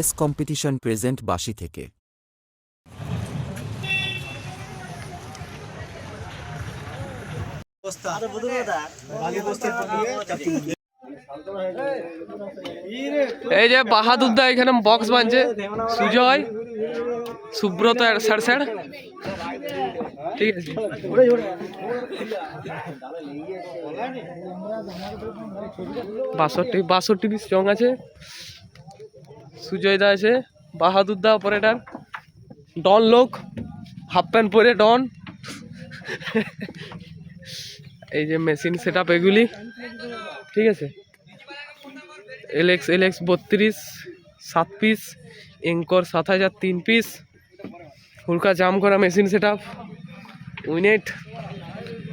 S competition present বাসি থেকে। এই যে বাহাদুর দা এখানে box বানছে। Sujay, Subrata sir sir. ঠিক আছে। বাষট্টি বাষট্টি পিস চং আছে। সুজয় দা আছে, বাহাদুর দা অপারেটার ডন লোক, হাফ প্যান্ট পরে ডন। এই যে মেশিন সেট আপ এগুলি। ঠিক আছে? এলএক্স এলএক্স বত্রিশ, সাত পিস এঙ্কর সাত হাজার তিন পিস হুলকা জাম করা মেশিন সেট আপ উইনেট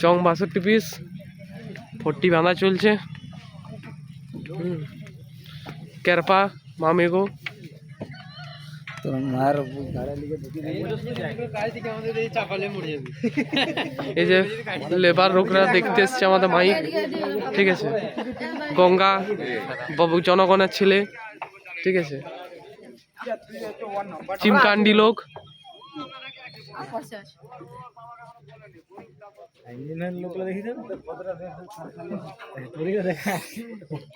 চং বাষট্টি পিস ফোরটি বাঁধা চলছে। হুম। ক্যারপা মামেগো এই যে লেবার লোকরা দেখতে এসছে আমাদের মাইক। ঠিক আছে? গঙ্গা বাবু জনগণের ছেলে। ঠিক আছে? চিমকান্ডি লোক।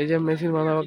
এই যে মেশিন বানাবার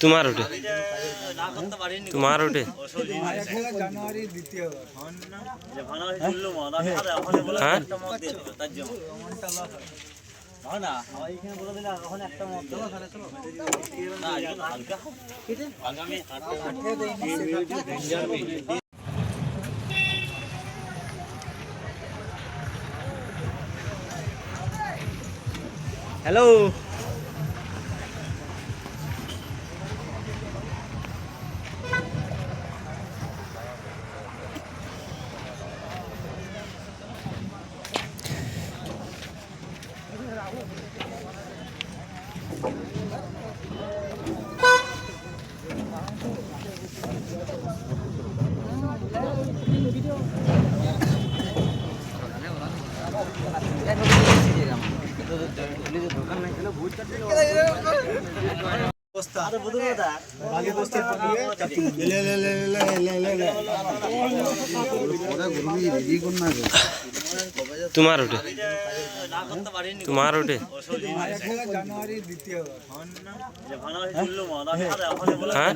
তোমার ওটে তোমার ওটে হ্যাঁ? হ্যালো তোমার ওটে তোমার ওটে হ্যাঁ?